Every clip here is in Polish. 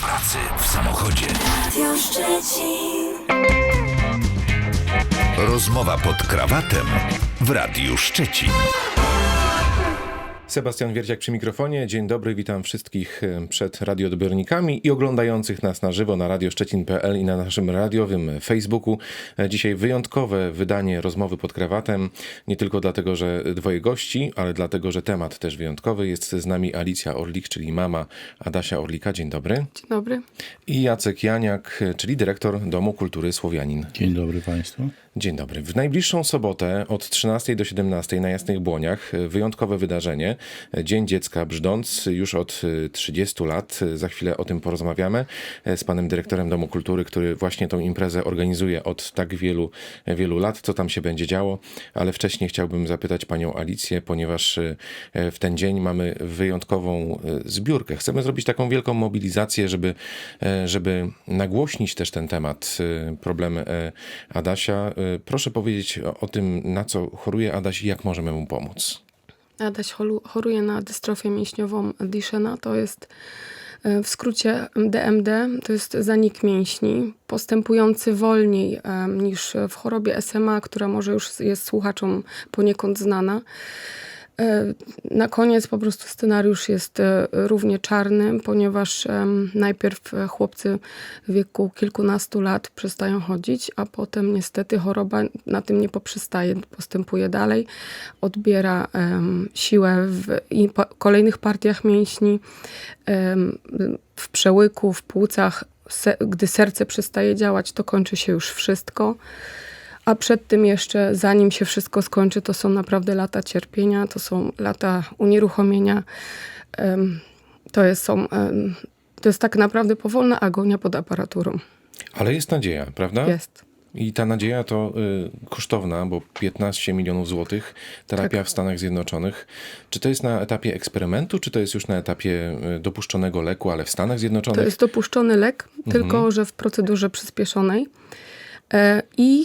w pracy, w samochodzie. Rozmowa pod krawatem w Radiu Szczecin. Sebastian Wierciak przy mikrofonie. Dzień dobry, witam wszystkich e, przed radioodbiornikami i oglądających nas na żywo na radioszczecin.pl i na naszym radiowym Facebooku. E, Dzisiaj wyjątkowe wydanie rozmowy pod krawatem. Nie tylko dlatego, że dwoje gości, ale dlatego, że temat też wyjątkowy. Jest z nami Alicja Orlik, czyli mama Adasia Orlika. Dzień dobry. Dzień dobry. I Jacek Janiak, czyli dyrektor Domu Kultury Słowianin. Dzień dobry Państwu. Dzień dobry. W najbliższą sobotę od 13 do 17 na Jasnych Błoniach e, wyjątkowe wydarzenie. E, Dzień Dziecka Brzdąc już od e, 30 lat. E, Za chwilę o tym porozmawiamy e, z panem dyrektorem Domu Kultury, który właśnie tą imprezę organizuje od tak wielu, e, wielu lat. Co tam się będzie działo? Ale wcześniej chciałbym zapytać panią Alicję, ponieważ e, w ten dzień mamy wyjątkową e, zbiórkę. Chcemy zrobić taką wielką mobilizację, żeby, e, żeby nagłośnić też ten temat, e, problemy e, Adasia. Proszę powiedzieć o, tym, na co choruje Adaś i jak możemy mu pomóc. Adaś choruje na dystrofię mięśniową Duchenna. To jest e, w skrócie DMD. To jest zanik mięśni, postępujący wolniej e, niż w chorobie SMA, która może już jest słuchaczom poniekąd znana. E, Na koniec po prostu scenariusz jest e, równie czarny, ponieważ najpierw e, chłopcy w wieku kilkunastu lat przestają chodzić, a potem niestety choroba na tym nie poprzestaje, postępuje dalej, odbiera siłę w kolejnych partiach mięśni, w przełyku, w płucach. Gdy serce przestaje działać, to kończy się już wszystko. A przed tym jeszcze, zanim się wszystko skończy, to są naprawdę lata cierpienia, to są lata unieruchomienia. To jest, są, to jest tak naprawdę powolna agonia pod aparaturą. Ale jest nadzieja, prawda? Jest. I ta nadzieja to y, kosztowna, bo 15 milionów złotych, terapia Tak. w Stanach Zjednoczonych. Czy to jest na etapie eksperymentu, czy to jest już na etapie y, dopuszczonego leku, ale w Stanach Zjednoczonych? To jest dopuszczony lek, tylko że w procedurze przyspieszonej. E, I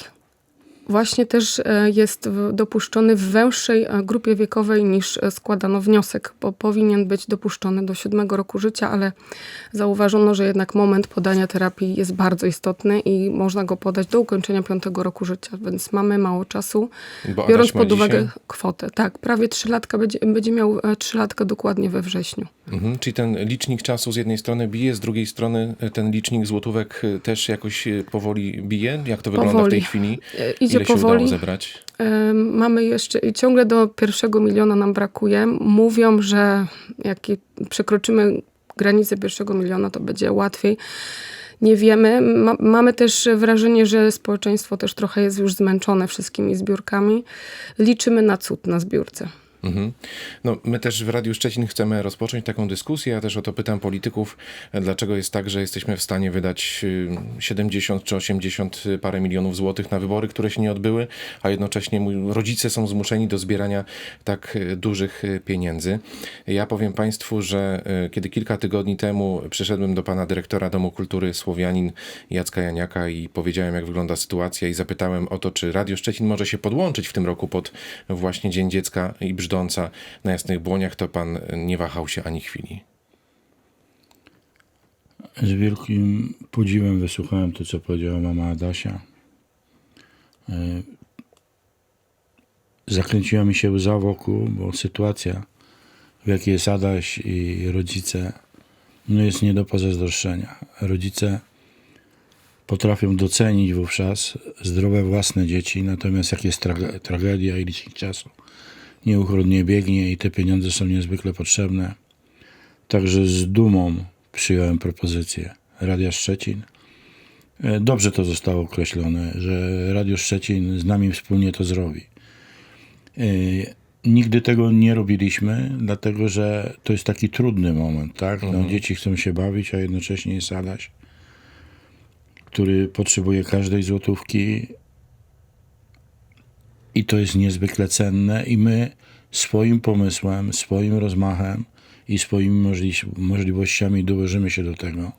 właśnie też e, jest dopuszczony w węższej e, grupie wiekowej niż e, składano wniosek, bo powinien być dopuszczony do siódmego roku życia, ale zauważono, że jednak moment podania terapii jest bardzo istotny i można go podać do ukończenia piątego roku życia, więc mamy mało czasu. Bo Biorąc pod uwagę dzisiaj- kwotę. Tak, prawie trzylatka będzie, będzie miał trzylatka dokładnie we wrześniu. Mhm, czyli ten licznik czasu z jednej strony bije, z drugiej strony ten licznik złotówek też jakoś powoli bije? Jak to wygląda w tej Powoli. chwili? E, Idzie Ile się powoli. udało zebrać? Mamy jeszcze, i ciągle do pierwszego miliona nam brakuje. Mówią, że jak przekroczymy granicę pierwszego miliona, to będzie łatwiej. Nie wiemy. Ma, mamy też wrażenie, że społeczeństwo też trochę jest już zmęczone wszystkimi zbiórkami. Liczymy na cud na zbiórce. Mhm. No, my też w Radiu Szczecin chcemy rozpocząć taką dyskusję. Ja też o to pytam polityków, dlaczego jest tak, że jesteśmy w stanie wydać y, 70 czy 80 parę milionów złotych na wybory, które się nie odbyły, a jednocześnie rodzice są zmuszeni do zbierania tak y, dużych y, pieniędzy. Ja powiem Państwu, że y, kiedy kilka tygodni temu przyszedłem do pana dyrektora Domu Kultury Słowianin Jacka Janiaka i powiedziałem, jak wygląda sytuacja i zapytałem o to, czy Radio Szczecin może się podłączyć w tym roku pod właśnie Dzień Dziecka i Brzdąca na Jasnych Błoniach, to pan nie wahał się ani chwili. Z wielkim podziwem wysłuchałem to, co powiedziała mama Adasia. E, Zakręciła mi się łza wokół, bo sytuacja, w jakiej jest Adaś i rodzice, no jest nie do pozazdroszczenia. Rodzice potrafią docenić wówczas zdrowe własne dzieci, natomiast jak jest trage- tragedia i licznik czasu nieuchronnie biegnie i te pieniądze są niezwykle potrzebne, Także z dumą przyjąłem propozycję Radia Szczecin. E, Dobrze to zostało określone, że Radio Szczecin z nami wspólnie to zrobi. E, Nigdy tego nie robiliśmy, dlatego że to jest taki trudny moment, tak? No, dzieci chcą się bawić, a jednocześnie jest Adaś, który potrzebuje każdej złotówki i to jest niezwykle cenne i my swoim pomysłem, swoim rozmachem i swoimi możli- możliwościami dołożymy się do tego.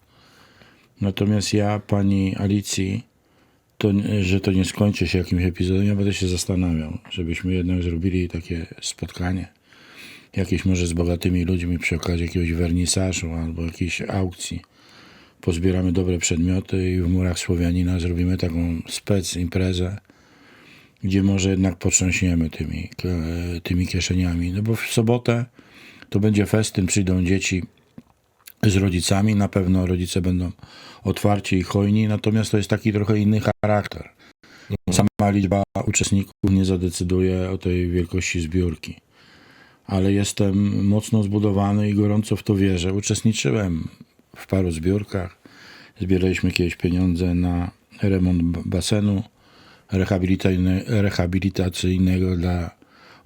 Natomiast ja, pani Alicji, to, że to nie skończy się jakimś epizodem, ja będę się zastanawiał, żebyśmy jednak zrobili takie spotkanie, jakieś może z bogatymi ludźmi przy okazji jakiegoś wernisażu albo jakiejś aukcji, pozbieramy dobre przedmioty i w murach Słowianina zrobimy taką spec imprezę, gdzie może jednak potrząśniemy tymi, tymi kieszeniami. No bo w sobotę to będzie festyn, przyjdą dzieci z rodzicami, na pewno rodzice będą otwarci i hojni, natomiast to jest taki trochę inny charakter. Sama liczba uczestników nie zadecyduje o tej wielkości zbiórki. Ale jestem mocno zbudowany i gorąco w to wierzę. Uczestniczyłem w paru zbiórkach. Zbieraliśmy kiedyś pieniądze na remont basenu rehabilitacyjnego dla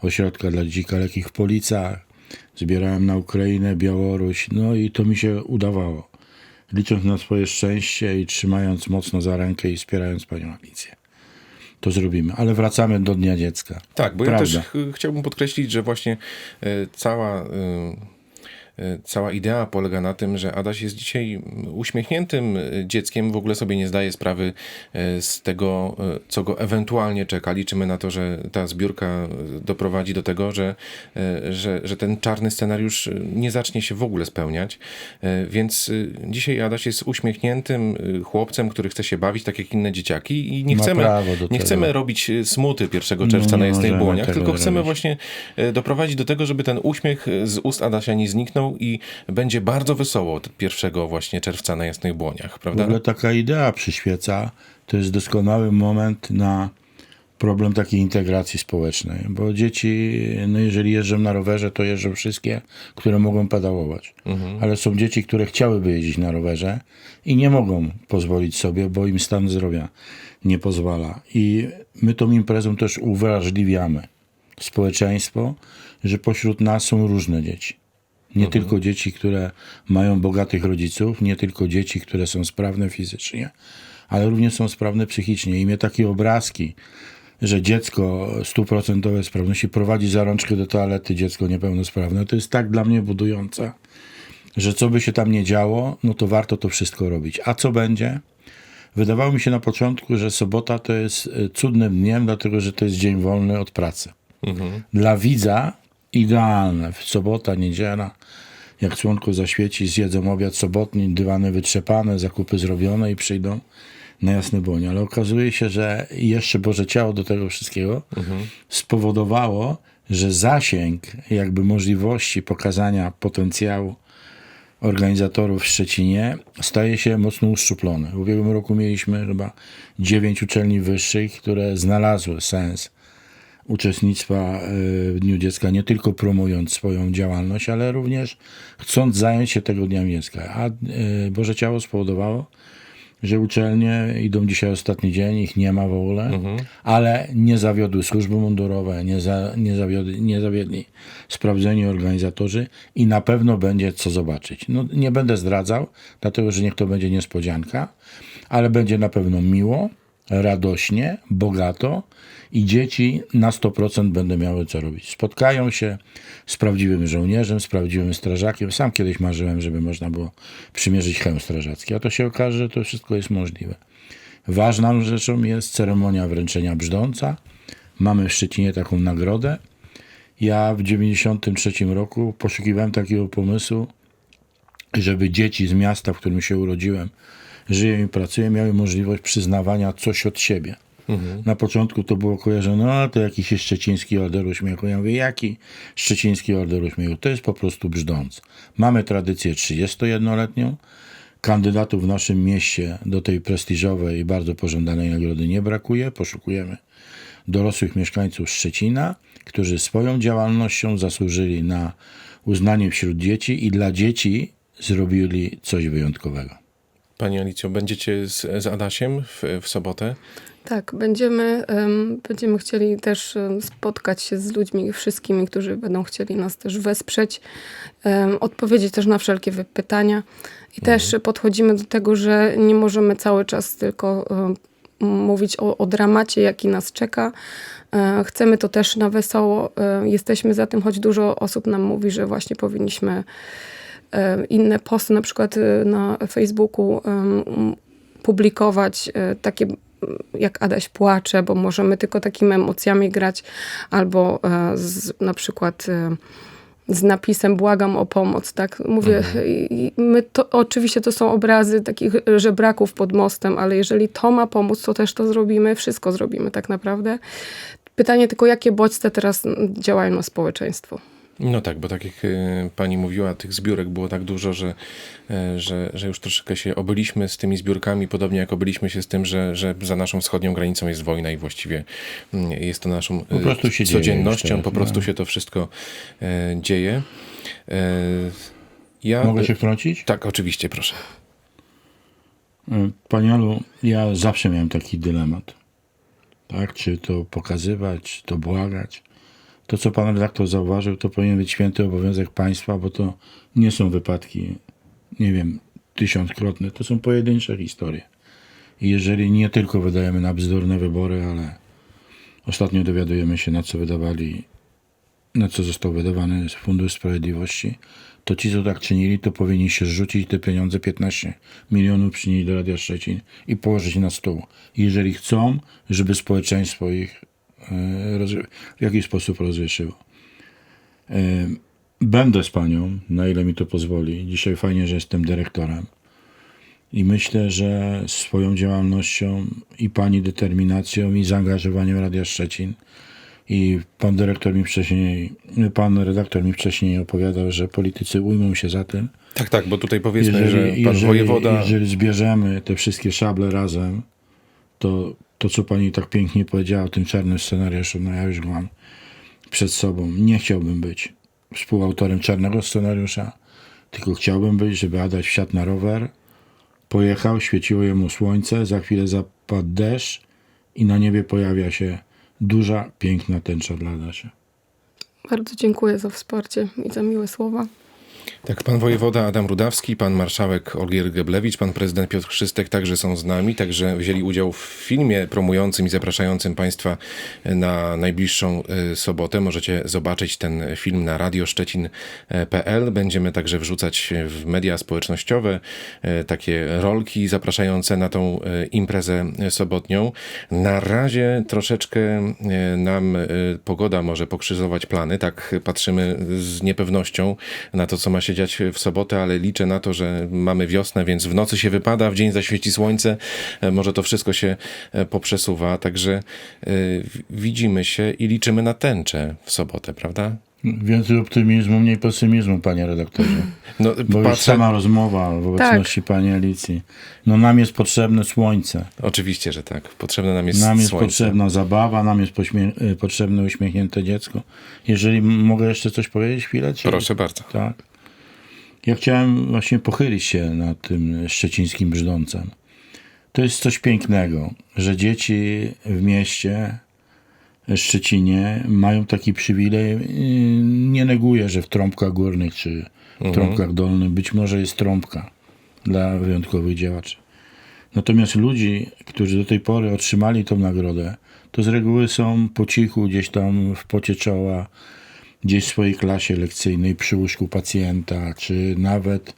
ośrodka dla dzieci kalekich w Policach. Zbierałem na Ukrainę, Białoruś, no i to mi się udawało. Licząc na swoje szczęście i trzymając mocno za rękę i wspierając panią Alicję. To zrobimy, ale wracamy do Dnia Dziecka. Tak, bo ja Prawda. też ch- chciałbym podkreślić, że właśnie e, cała, e, cała idea polega na tym, że Adaś jest dzisiaj uśmiechniętym e, dzieckiem, w ogóle sobie nie zdaje sprawy e, z tego, e, co go ewentualnie czeka. Liczymy na to, że ta zbiórka e, doprowadzi do tego, że, e, że, że ten czarny scenariusz e, nie zacznie się w ogóle spełniać. E, Więc e, dzisiaj Adaś jest uśmiechniętym e, chłopcem, który chce się bawić tak jak inne dzieciaki i nie chcemy, nie chcemy robić e, smuty 1 czerwca na nie Jasnej możemy Błoniach, tylko chcemy robić. właśnie e, doprowadzić do tego, żeby ten uśmiech e, z ust Adasia nie zniknął i będzie bardzo wesoło od 1 właśnie czerwca na Jasnych Błoniach, W prawda? ogóle taka idea przyświeca. To jest doskonały moment na problem takiej integracji społecznej, bo dzieci, no jeżeli jeżdżą na rowerze, to jeżdżą wszystkie, które mogą pedałować. Ale są dzieci, które chciałyby jeździć na rowerze i nie mogą pozwolić sobie, bo im stan zdrowia nie pozwala. I my tą imprezą też uwrażliwiamy społeczeństwo, że pośród nas są różne dzieci. Nie tylko dzieci, które mają bogatych rodziców, nie tylko dzieci, które są sprawne fizycznie, ale również są sprawne psychicznie. I mnie takie obrazki, że dziecko stuprocentowe sprawności prowadzi za rączkę do toalety dziecko niepełnosprawne, to jest tak dla mnie budujące, że co by się tam nie działo, no to warto to wszystko robić. A co będzie? Wydawało mi się na początku, że sobota to jest e, cudnym dniem, dlatego że to jest dzień wolny od pracy. Dla widza idealne. W sobota, niedziela, jak słonko zaświeci, zjedzą obiad sobotni, dywany wytrzepane, zakupy zrobione i przyjdą na jasny błoń. Ale okazuje się, że jeszcze Boże Ciało do tego wszystkiego spowodowało, że zasięg jakby możliwości pokazania potencjału organizatorów w Szczecinie staje się mocno uszczuplony. W ubiegłym roku mieliśmy chyba dziewięć uczelni wyższych, które znalazły sens uczestnictwa e, w Dniu Dziecka, nie tylko promując swoją działalność, ale również chcąc zająć się tego Dniem Dziecka. A e, Boże Ciało spowodowało, że uczelnie idą dzisiaj ostatni dzień, ich nie ma w ogóle, ale nie zawiodły służby mundurowe, nie, za, nie, zawiodli, nie zawiedli sprawdzeni organizatorzy i na pewno będzie co zobaczyć. No, nie będę zdradzał, dlatego że niech to będzie niespodzianka, ale będzie na pewno miło, radośnie, bogato i dzieci na 100% będą miały co robić. Spotkają się z prawdziwym żołnierzem, z prawdziwym strażakiem. Sam kiedyś marzyłem, żeby można było przymierzyć hełm strażacki, a to się okaże, że to wszystko jest możliwe. Ważną rzeczą jest ceremonia wręczenia brzdąca. Mamy w Szczecinie taką nagrodę. Ja w 1993 roku poszukiwałem takiego pomysłu, żeby dzieci z miasta, w którym się urodziłem, żyję i pracuję, miały możliwość przyznawania coś od siebie. Na początku to było kojarzone, no to jakiś jest szczeciński order uśmiechu. Ja mówię, jaki szczeciński order uśmiechu? To jest po prostu brzdąc. Mamy tradycję 31-letnią. Kandydatów w naszym mieście do tej prestiżowej i bardzo pożądanej nagrody nie brakuje. Poszukujemy dorosłych mieszkańców Szczecina, którzy swoją działalnością zasłużyli na uznanie wśród dzieci i dla dzieci zrobili coś wyjątkowego. Pani Alicjo, będziecie z, z Adasiem w, w sobotę? Tak, będziemy, em, będziemy chcieli też spotkać się z ludźmi wszystkimi, którzy będą chcieli nas też wesprzeć, em, odpowiedzieć też na wszelkie pytania. I też podchodzimy do tego, że nie możemy cały czas tylko em, mówić o, o dramacie, jaki nas czeka. E, Chcemy to też na wesoło. E, Jesteśmy za tym, choć dużo osób nam mówi, że właśnie powinniśmy inne posty, na przykład e, na Facebooku publikować e, takie jak Adaś płacze, bo możemy tylko takimi emocjami grać, albo e, z, na przykład e, z napisem błagam o pomoc, tak? Mówię, i my to, oczywiście to są obrazy takich żebraków pod mostem, ale jeżeli to ma pomóc, to też to zrobimy, wszystko zrobimy tak naprawdę. Pytanie tylko, jakie bodźce teraz działają na społeczeństwo? No tak, bo tak jak y, pani mówiła, tych zbiórek było tak dużo, że, y, że, że już troszeczkę się obyliśmy z tymi zbiórkami, podobnie jak obyliśmy się z tym, że, że za naszą wschodnią granicą jest wojna i właściwie mm, jest to naszą y, Po codziennością, teraz, po prostu no. się to wszystko dzieje. Ja, Mogę się wtrącić? Tak, oczywiście, proszę. Panie Olu, ja zawsze miałem taki dylemat. Tak, czy to pokazywać, czy to błagać. To, co pan redaktor zauważył, to powinien być święty obowiązek państwa, bo to nie są wypadki, nie wiem, tysiąckrotne. To są pojedyncze historie. I jeżeli nie tylko wydajemy na bzdurne wybory, ale ostatnio dowiadujemy się, na co wydawali, na co został wydawany Fundusz Sprawiedliwości, to ci, co tak czynili, to powinni się rzucić te pieniądze, 15 milionów przynieść do Radia Szczecin i położyć na stół. Jeżeli chcą, żeby społeczeństwo ich w jakiś sposób rozwieszyło. E, Będę z panią, na ile mi to pozwoli. Dzisiaj fajnie, że jestem dyrektorem. I myślę, że swoją działalnością i pani determinacją i zaangażowaniem Radia Szczecin i pan dyrektor mi wcześniej, pan redaktor mi wcześniej opowiadał, że politycy ujmą się za tym. Tak, tak, bo tutaj powiedzmy, że pan jeżeli, wojewoda... jeżeli zbierzemy te wszystkie szable razem, to to, co pani tak pięknie powiedziała o tym czarnym scenariuszu, no ja już mam przed sobą. Nie chciałbym być współautorem czarnego scenariusza, tylko chciałbym być, żeby Adaś wsiadł na rower, pojechał, świeciło jemu słońce, za chwilę zapadł deszcz i na niebie pojawia się duża, piękna tęcza dla Adasia. Bardzo dziękuję za wsparcie i za miłe słowa. Tak, pan wojewoda Adam Rudawski, pan marszałek Olgier Geblewicz, pan prezydent Piotr Chrzystek także są z nami, także wzięli udział w filmie promującym i zapraszającym państwa na najbliższą y, sobotę. Możecie zobaczyć ten film na radioszczecin.pl. Będziemy także wrzucać w media społecznościowe y, takie rolki zapraszające na tą y, imprezę sobotnią. Na razie troszeczkę nam pogoda może pokrzyżować plany, tak patrzymy z niepewnością na to, co ma się dziać w sobotę, ale liczę na to, że mamy wiosnę, więc w nocy się wypada, w dzień zaświeci słońce, e, może to wszystko się e, poprzesuwa, także e, widzimy się i liczymy na tęczę w sobotę, prawda? Więcej optymizmu, mniej pesymizmu, panie redaktorze. No, Bo już patrzę, sama rozmowa w obecności pani Alicji. No nam jest potrzebne słońce. oczywiście, że tak, potrzebne nam jest Nam jest słońce. potrzebna zabawa, nam jest pośmie- potrzebne uśmiechnięte dziecko. Jeżeli mogę jeszcze coś powiedzieć chwilę? Czy... Proszę bardzo. Tak. Ja chciałem właśnie pochylić się nad tym szczecińskim brzdącem. To jest coś pięknego, że dzieci w mieście Szczecinie mają taki przywilej. Yy, Nie neguję, że w trąbkach górnych czy w trąbkach dolnych być może jest trąbka dla wyjątkowych działaczy. Natomiast ludzi, którzy do tej pory otrzymali tą nagrodę, to z reguły są po cichu gdzieś tam w pocie czoła, gdzieś w swojej klasie lekcyjnej przy łóżku pacjenta, czy nawet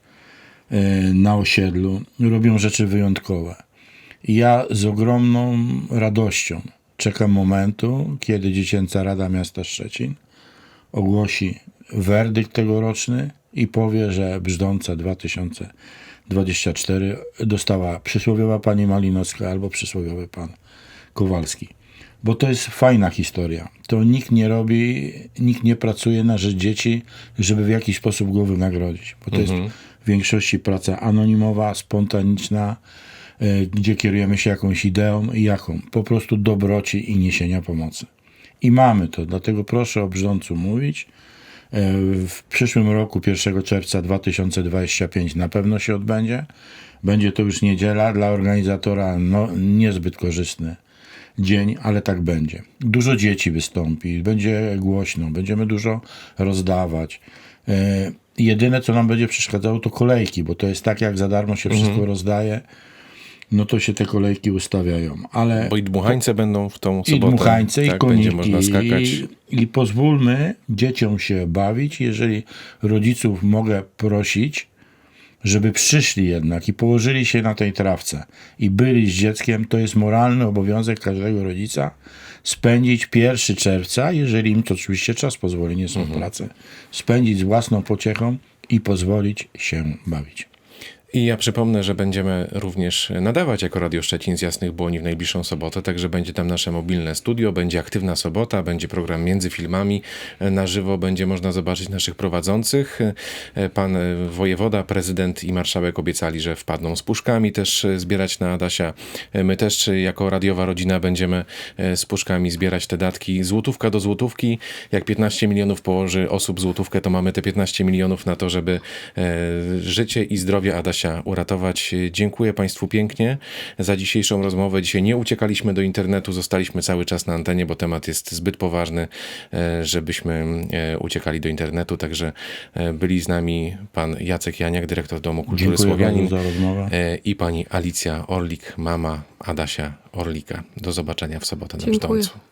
e, na osiedlu. Robią rzeczy wyjątkowe. Ja z ogromną radością czekam momentu, kiedy Dziecięca Rada Miasta Szczecin ogłosi werdykt tegoroczny i powie, że Brzdąca 2024 dostała przysłowiowa pani Malinowska albo przysłowiowy pan Kowalski. Bo to jest fajna historia. To nikt nie robi, nikt nie pracuje na rzecz dzieci, żeby w jakiś sposób go wynagrodzić. Bo to jest w większości praca anonimowa, spontaniczna, e, gdzie kierujemy się jakąś ideą i jaką? Po prostu dobroci i niesienia pomocy. I mamy to, dlatego proszę o brzdącu mówić. E, W przyszłym roku, 1 czerwca 2025, na pewno się odbędzie. Będzie to już niedziela, dla organizatora no, niezbyt korzystny dzień, ale tak będzie. Dużo dzieci wystąpi, będzie głośno, będziemy dużo rozdawać. E, jedyne, co nam będzie przeszkadzało, to kolejki, bo to jest tak, jak za darmo się wszystko rozdaje, no to się te kolejki ustawiają. Ale Bo i dmuchańce będą w tą i sobotę. dmuchańce, tak, i koniki. Będzie można skakać. I, I pozwólmy dzieciom się bawić. Jeżeli rodziców mogę prosić, żeby przyszli jednak i położyli się na tej trawce i byli z dzieckiem, to jest moralny obowiązek każdego rodzica spędzić 1 czerwca, jeżeli im to oczywiście czas pozwoli, nie są w pracy, spędzić z własną pociechą i pozwolić się bawić. I ja przypomnę, że będziemy również nadawać jako Radio Szczecin z Jasnych Błoni w najbliższą sobotę, także będzie tam nasze mobilne studio, będzie aktywna sobota, będzie program między filmami na żywo, będzie można zobaczyć naszych prowadzących. Pan wojewoda, prezydent i marszałek obiecali, że wpadną z puszkami też zbierać na Adasia. My też jako radiowa rodzina będziemy z puszkami zbierać te datki złotówka do złotówki. Jak 15 milionów położy osób złotówkę, to mamy te 15 milionów na to, żeby e, życie i zdrowie Adasia uratować. Dziękuję Państwu pięknie za dzisiejszą rozmowę. Dzisiaj nie uciekaliśmy do internetu, zostaliśmy cały czas na antenie, bo temat jest zbyt poważny, e, żebyśmy e, uciekali do internetu. Także e, byli z nami pan Jacek Janiak, dyrektor Domu Kultury Dziękuję Słowianin bardzo za rozmowę. i pani Alicja Orlik, mama Adasia Orlika. Do zobaczenia w sobotę na Dziękuję. Brzdącu.